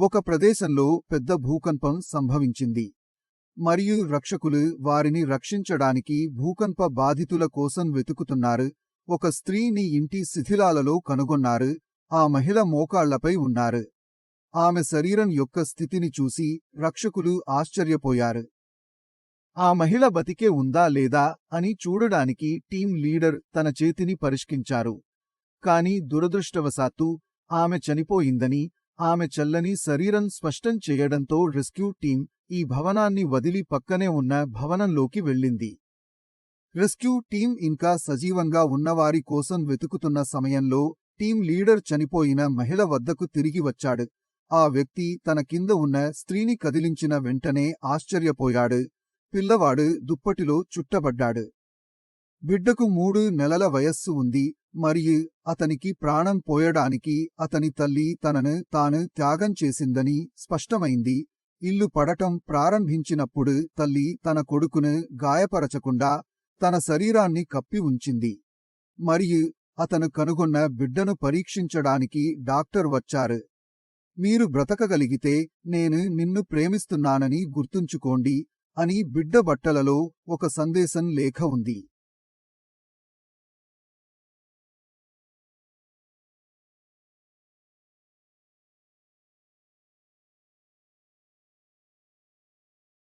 ఒక ప్రదేశంలో పెద్ద భూకంపం సంభవించింది. మరియు రక్షకులు వారిని రక్షించడానికి భూకంప బాధితుల కోసం వెతుకుతున్నారు. ఒక స్త్రీని ఇంటి శిథిలాలలో కనుగొన్నారు. ఆ మహిళ మోకాళ్ళపై ఉన్నారు. ఆమె శరీరం యొక్క స్థితిని చూసి రక్షకులు ఆశ్చర్యపోయారు. ఆ మహిళ బతికే ఉందా లేదా అని చూడడానికి టీం లీడర్ తన చేతిని పరిష్కించారు కాని దురదృష్టవశాత్తు ఆమె చనిపోయిందని ఆమె చల్లని శరీరం స్పష్టం చేయడంతో రెస్క్యూ టీం ఈ భవనాన్ని వదిలి పక్కనే ఉన్న భవనంలోకి వెళ్ళింది. రెస్క్యూ టీం ఇంకా సజీవంగా ఉన్నవారి కోసం వెతుకుతున్న సమయంలో టీం లీడర్ చనిపోయిన మహిళ వద్దకు తిరిగి వచ్చాడు. ఆ వ్యక్తి తన కింద ఉన్న స్త్రీని కదిలించిన వెంటనే ఆశ్చర్యపోయాడు. పిల్లవాడు దుప్పటిలో చుట్టబడ్డాడు. బిడ్డకు మూడు నెలల వయస్సు ఉంది. మరియు అతనికి ప్రాణం పోయడానికి అతని తల్లి తనను తాను త్యాగం చేసిందని స్పష్టమైంది. ఇల్లు పడటం ప్రారంభించినప్పుడు తల్లి తన కొడుకును గాయపరచకుండా తన శరీరాన్ని కప్పి ఉంచింది. మరియు అతను కనుగొన్న బిడ్డను పరీక్షించడానికి డాక్టర్ వచ్చారు. మీరు బ్రతకగలిగితే నేను నిన్ను ప్రేమిస్తున్నానని గుర్తుంచుకోండి అని బిడ్డ బట్టలలో ఒక సందేశం లేఖ ఉంది.